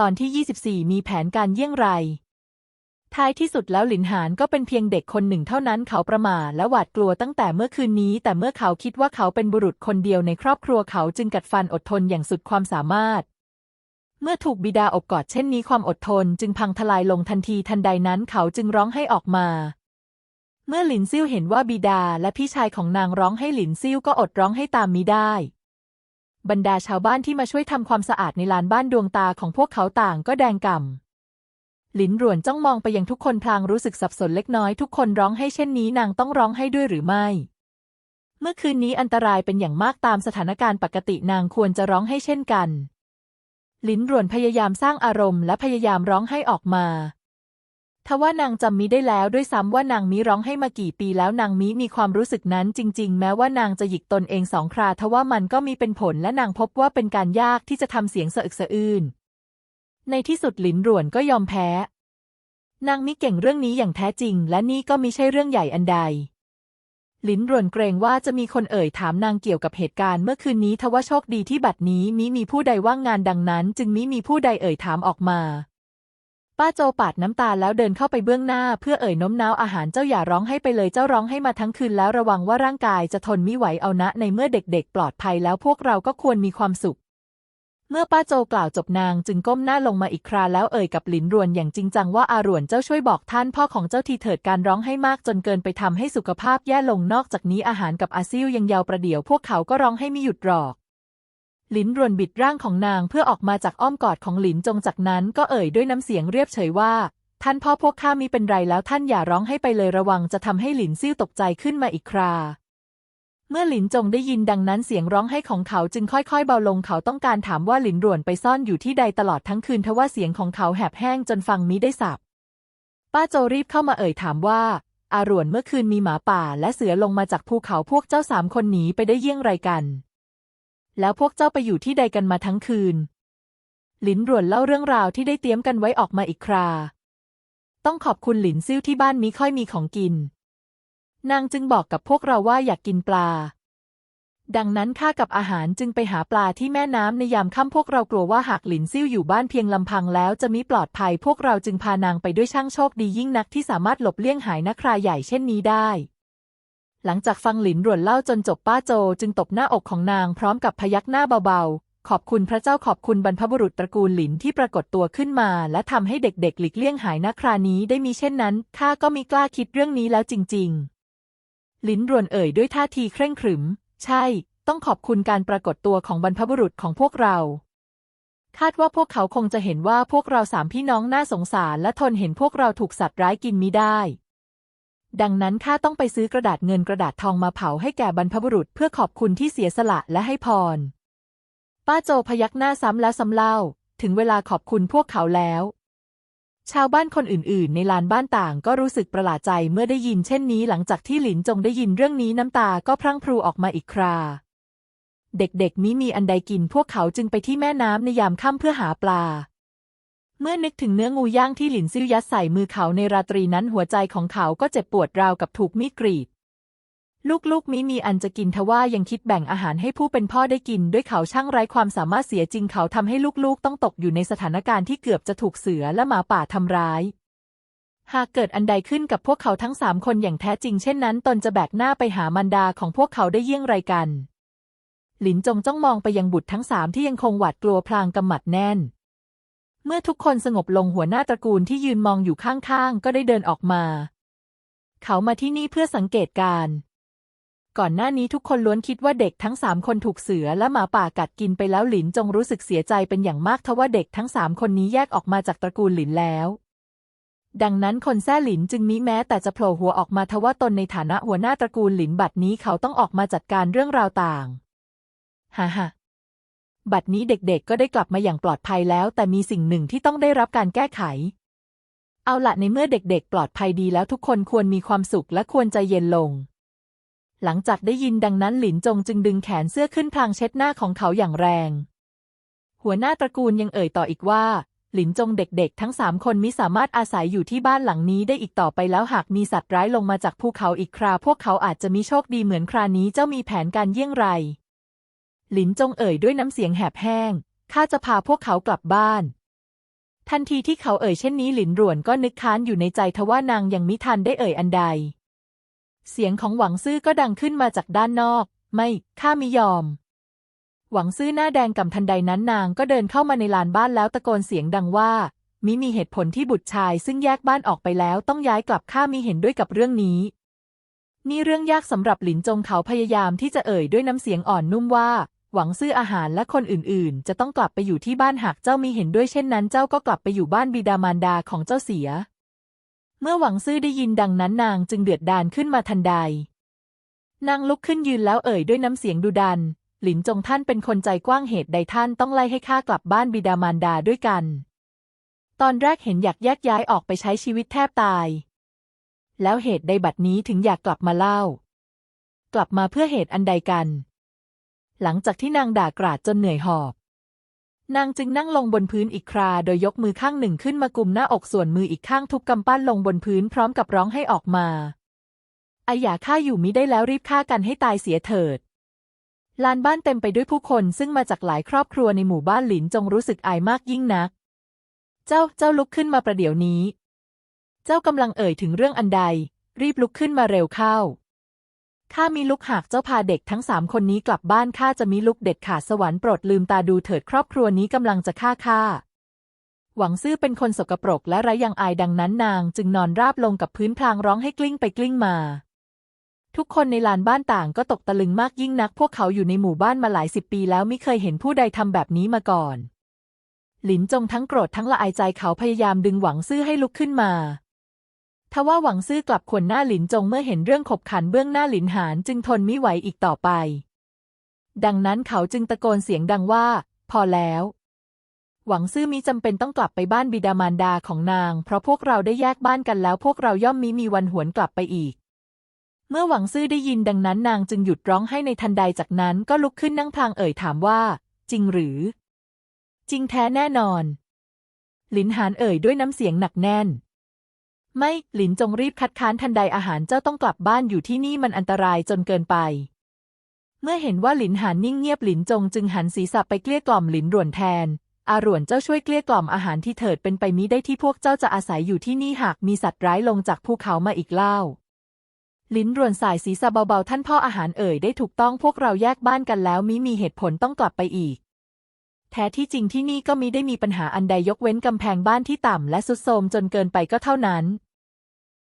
ตอนที่ 24 มีแผนการเยี่ยงไร ท้ายที่สุดแล้วหลินหานก็เป็นเพียงเด็กคนหนึ่งเท่านั้นเขาประหม่าและหวาดกลัวตั้งแต่เมื่อคืนนี้ แต่เมื่อเขาคิดว่าเขาเป็นบุรุษคนเดียวในครอบครัวเขาจึงกัดฟันอดทนอย่างสุดความสามารถ เมื่อถูกบิดาอบกอดเช่นนี้ความอดทนจึงพังทลายลงทันทีทันใดนั้นเขาจึงร้องให้ออกมาเมื่อหลินซิ่วเห็นว่าบิดาและพี่ชายของนางร้องให้หลินซิ่วก็อดร้องให้ตามมิได้ บรรดาชาวบ้านที่มาช่วยทำความสะอาดในลานบ้านดวงตาของพวกเขาต่างก็แดงก่ำหลินรวนจ้องมองไปยังทุกคนพลางรู้สึกสับสนเล็กน้อยทุกคนร้องให้เช่นนี้นางต้องร้องให้ด้วยหรือไม่ เมื่อคืนนี้อันตรายเป็นอย่างมากตามสถานการณ์ปกตินางควรจะร้องให้เช่นกัน หลินรวนพยายามสร้างอารมณ์และพยายามร้องให้ออกมา ทว่านางจำมิได้แล้วด้วยซ้ำว่านางมิร้องให้มากี่ปีแล้วนางมิมีความรู้สึกนั้นจริง ๆ แม้ว่านางจะหยิกตนเองสองคราทว่ามันก็มีเป็นผลและนางพบว่าเป็นการยากที่จะทำเสียงสะอึกสะอื้นในที่สุดหลินหรวนก็ยอมแพ้ นางมิเก่งเรื่องนี้อย่างแท้จริง และนี่ก็มิใช่เรื่องใหญ่อันใดหลินหรวนเกรงว่าจะมีคนเอ่ยถามนางเกี่ยวกับเหตุการณ์เมื่อคืนนี้ทว่าโชคดีที่บัดนี้มิมีผู้ใดว่างงานดังนั้น จึงมิมีผู้ใดเอ่ยถามออกมา ป้าโจปาดน้ำตาแล้วเดินเข้าไปเบื้องหน้า เพื่อเอ่ยน้มน้าวอาหารเจ้าอย่าร้องให้ไปเลยเจ้าร้องให้มาทั้งคืนแล้วระวังว่าร่างกายจะทนไม่ไหวเอานะ ในเมื่อเด็กๆ ปลอดภัยแล้วพวกเราก็ควรมีความสุข เมื่อป้าโจกล่าวจบนางจึงก้มหน้าลงมาอีกคราแล้วเอ่ยกับหลินรวนอย่างจริงจังว่าอารวนเจ้าช่วยบอกท่านพ่อของเจ้าทีเถิดการร้องให้มากจนเกินไปทำให้สุขภาพแย่ลงนอกจากนี้อาหารกับอาซิวยังยาวประเดี๋ยวพวกเขาก็ร้องให้ไม่หยุดหรอก หลินรวนบิดร่างของนางเพื่อออกมาจากอ้อมกอดของหลินจงจากนั้นก็เอ่ยด้วยน้ำเสียงเรียบเฉยว่า ท่านพ่อพวกข้ามีเป็นไรแล้วท่านอย่าร้องให้ไปเลยระวังจะทำให้หลินซิ่วตกใจขึ้นมาอีกครา เมื่อหลินจงได้ยินดังนั้นเสียงร้องให้ของเขาจึงค่อยๆ เบาลงเขาต้องการถามว่าหลินรวนไปซ่อนอยู่ที่ใดตลอดทั้งคืนทว่าเสียงของเขาแหบแห้งจนฟังมิได้สับป้าโจรีบเข้ามาเอ่ยถามว่าอารวนเมื่อคืนมีหมาป่าและเสือลงมาจากภูเขาพวกเจ้าสามคนหนีไปได้เยี่ยงไรกัน แล้วพวกเจ้าไปอยู่ที่ใดกันมาทั้งคืน หลินรวนเล่าเรื่องราวที่ได้เตรียมกันไว้ออกมาอีกครา ต้องขอบคุณหลินซิ่วที่บ้านมิค่อยมีของกิน นางจึงบอกกับพวกเราว่าอยากกินปลา ดังนั้นข้ากับอาหารจึงไปหาปลาที่แม่น้ำในยามค่ำพวกเรากลัวว่าหากหลินซิ่วอยู่บ้านเพียงลำพังแล้วจะมิปลอดภัย พวกเราจึงพานางไปด้วยช่างโชคดียิ่งนักที่สามารถหลบเลี่ยงหายนักคราใหญ่เช่นนี้ได้ หลังจากฟังหลินรวนเล่าจนจบป้าโจจึงตบหน้าอกของนางพร้อมกับพยักหน้าเบาๆ ขอบคุณพระเจ้าขอบคุณบรรพบุรุษตระกูลหลินที่ปรากฏตัวขึ้นมา และทำให้เด็กๆ หลีกเลี่ยงหายนักครานี้ได้มีเช่นนั้นข้าก็มีกล้าคิดเรื่องนี้แล้วจริง ๆ หลินรวนเอ่ยด้วยท่าทีเคร่งขรึม ใช่ ต้องขอบคุณการปรากฏตัวของบรรพบุรุษของพวกเราคาดว่าพวกเขาคงจะเห็นว่าพวกเราสามพี่น้องน่าสงสารและทนเห็นพวกเราถูกสัตว์ร้ายกินมิได้ ดังนั้นข้าต้องไปซื้อกระดาษเงินกระดาษทองมาเผาให้แก่บรรพบุรุษเพื่อขอบคุณที่เสียสละและให้พร ป้าโจพยักหน้าซ้ำแล้วซ้ำเล่า ถึงเวลาขอบคุณพวกเขาแล้ว ชาวบ้านคนอื่นๆ ในลานบ้านต่างก็รู้สึกประหลาดใจเมื่อได้ยินเช่นนี้หลังจากที่หลินจงได้ยินเรื่องนี้น้ำตาก็พรั่งพรูออกมาอีกครา เด็กๆมิมีอันใดกินพวกเขาจึงไปที่แม่น้ำในยามค่ำเพื่อหาปลา เมื่อนึกถึงเนื้องูย่างที่หลินซิ่วยัดใส่มือเขาในราตรีนั้นหัวใจของเขาก็เจ็บปวดราวกับถูกมีดกรีด ลูกๆมิมีอันจะกินทว่ายังคิดแบ่งอาหารให้ผู้เป็นพ่อได้กิน ด้วยเขาช่างไร้ความสามารถเสียจริงเขาทำให้ลูกๆ ต้องตกอยู่ในสถานการณ์ที่เกือบจะถูกเสือและหมาป่าทำร้าย หากเกิดอันใดขึ้นกับพวกเขาทั้งสามคนอย่างแท้จริงเช่นนั้น ตนจะแบกหน้าไปหามันดาของพวกเขาได้เยี่ยงไรกัน หลินจงจ้องมองไปยังบุตรทั้งสามที่ยังคงหวาดกลัวพลางกำหมัดแน่น เมื่อทุกคนสงบลงหัวหน้าตระกูลที่ยืนมองอยู่ข้างๆ ก็ได้เดินออกมา เขามาที่นี่เพื่อสังเกตการ ก่อนหน้านี้ทุกคนล้วนคิดว่าเด็กทั้งสามคนถูกเสือและหมาป่ากัดกินไปแล้วหลินจงรู้สึกเสียใจเป็นอย่างมากทว่าเด็กทั้งสามคนนี้แยกออกมาจากตระกูลหลินแล้วดังนั้นคนแท้หลินจึงมิแม้แต่จะโผล่หัวออกมาทว่าตนในฐานะหัวหน้าตระกูลหลินบัดนี้เขาต้องออกมาจัดการเรื่องราวต่าง ฮ่าฮ่า บัดนี้เด็กๆ ก็ได้กลับมาอย่างปลอดภัยแล้ว แต่มีสิ่งหนึ่งที่ต้องได้รับการแก้ไข เอาละในเมื่อเด็กๆ ปลอดภัยดีแล้วทุกคนควรมีความสุขและควรใจเย็นลง หลังจากได้ยินดังนั้นหลินจงจึงดึงแขนเสื้อขึ้นพลางเช็ดหน้าของเขาอย่างแรง หัวหน้าตระกูลยังเอ่ยต่ออีกว่า หลินจงเด็กๆ ทั้งสามคนมิสามารถอาศัยอยู่ที่บ้านหลังนี้ได้อีกต่อไปแล้วหากมีสัตว์ร้ายลงมาจากภูเขาอีกครา พวกเขาอาจจะมีโชคดีเหมือนครานี้เจ้ามีแผนการเยี่ยงไร หลินจงเอ่ยด้วยน้ำเสียงแหบแห้ง ข้าจะพาพวกเขากลับบ้าน ทันทีที่เขาเอ่ยเช่นนี้หลินหรวนก็นึกค้านอยู่ในใจทว่านางยังมิทันได้เอ่ยอันใด เสียงของหวังซื่อก็ดังขึ้นมาจากด้านนอก ไม่ข้ามิยอม หวังซื่อหน้าแดงกำทันใดนั้นนางก็เดินเข้ามาในลานบ้านแล้วตะโกนเสียงดังว่า มิมีเหตุผลที่บุตรชาย ซึ่งแยกบ้านออกไปแล้วต้องย้ายกลับข้ามิเห็นด้วยกับเรื่องนี้นี่เรื่องยากสำหรับหลินจงเขาพยายามที่จะเอ่ยด้วยน้ำเสียงอ่อนนุ่มว่า หวังซื้ออาหารและคนอื่นๆ จะต้องกลับไปอยู่ที่บ้านหากเจ้ามีเห็นด้วยเช่นนั้นเจ้าก็กลับไปอยู่บ้านบิดามารดาของเจ้าเสีย เมื่อหวังซื่อได้ยินดังนั้นนางจึงเดือดดาลขึ้นมาทันใด นางลุกขึ้นยืนแล้วเอ่ยด้วยน้ำเสียงดุดัน หลินจงท่านเป็นคนใจกว้างเหตุใดท่านต้องไล่ให้ข้ากลับบ้านบิดามารดาด้วยกัน ตอนแรกเห็นอยากแยกย้ายออกไปใช้ชีวิตแทบตาย แล้วเหตุใดบัดนี้ถึงอยากกลับมาเล่า กลับมาเพื่อเหตุอันใดกัน หลังจากที่นางด่ากราดจนเหนื่อยหอบ นางจึงนั่งลงบนพื้นอีกครา โดยยกมือข้างหนึ่งขึ้นมากุมหน้าอกส่วนมืออีกข้างทุบกำปั้นลงบนพื้นพร้อมกับร้องให้ออกมาไออย่าฆ่าอยู่มิได้แล้วรีบฆ่ากันให้ตายเสียเถิดลานบ้านเต็มไปด้วยผู้คนซึ่งมาจากหลายครอบครัวในหมู่บ้านหลินจงรู้สึกอายมากยิ่งนัก เจ้าเจ้าลุกขึ้นมาประเดี๋ยวนี้ เจ้ากำลังเอ่ยถึงเรื่องอันใด รีบลุกขึ้นมาเร็วเข้า ข้ามีลุกหากเจ้าพาเด็กทั้งสามคนนี้กลับบ้านข้าจะมีลุกเด็ดขาดสวรรค์โปรดลืมตาดูเถิดครอบครัวนี้กำลังจะฆ่าข้า หวังซื่อเป็นคนสกปรกและไร้ยังอายดังนั้นนางจึงนอนราบลงกับพื้นพลางร้องให้กลิ้งไปกลิ้งมา ทุกคนในลานบ้านต่างก็ตกตะลึงมากยิ่งนัก พวกเขาอยู่ในหมู่บ้านมาหลายสิบปีแล้วไม่เคยเห็นผู้ใดทำแบบนี้มาก่อน หลินจงทั้งโกรธทั้งละอายใจเขาพยายามดึงหวังซื่อให้ลุกขึ้นมา ทว่าหวังซื่อกลับขวนหน้าหลินจงเมื่อเห็นเรื่องขบขันเบื้องหน้าหลินหานจึงทนไม่ไหวอีกต่อไป ดังนั้นเขาจึงตะโกนเสียงดังว่า พอแล้ว หวังซื่อมิจำเป็นต้องกลับไปบ้านบิดามารดาของนาง เพราะพวกเราได้แยกบ้านกันแล้วพวกเราย่อมมิมีวันหวนกลับไปอีก เมื่อหวังซื่อได้ยินดังนั้นนางจึงหยุดร้องให้ในทันใดจากนั้นก็ลุกขึ้นนั่งพลางเอ่ยถามว่า จริงหรือ จริงแท้แน่นอน หลินหานเอ่ยด้วยน้ำเสียงหนักแน่น ไม่ หลินจงรีบคัดค้านทันใดอาหารเจ้าต้องกลับบ้านอยู่ที่นี่มันอันตรายจนเกินไป เมื่อเห็นว่าหลินหานนิ่งเงียบหลินจงจึงหันศีรษะไปเกลี้ยกล่อมหลินรวนแทน อารวนเจ้าช่วยเกลี้ยกล่อมอาหารที่เถิดเป็นไปมิได้ที่พวกเจ้าจะอาศัยอยู่ที่นี่หากมีสัตว์ร้ายลงจากภูเขามาอีกเล่า ลิ้นรวนสายศีรษะเบาๆท่านพ่ออาหารเอ่ยได้ถูกต้องพวกเราแยกบ้านกันแล้วมิมีเหตุผลต้องกลับไปอีก แท้ที่จริงที่นี่ก็มิได้มีปัญหาอันใดยกเว้นกำแพงบ้านที่ต่ำและสุดโทรมจนเกินไปก็เท่านั้น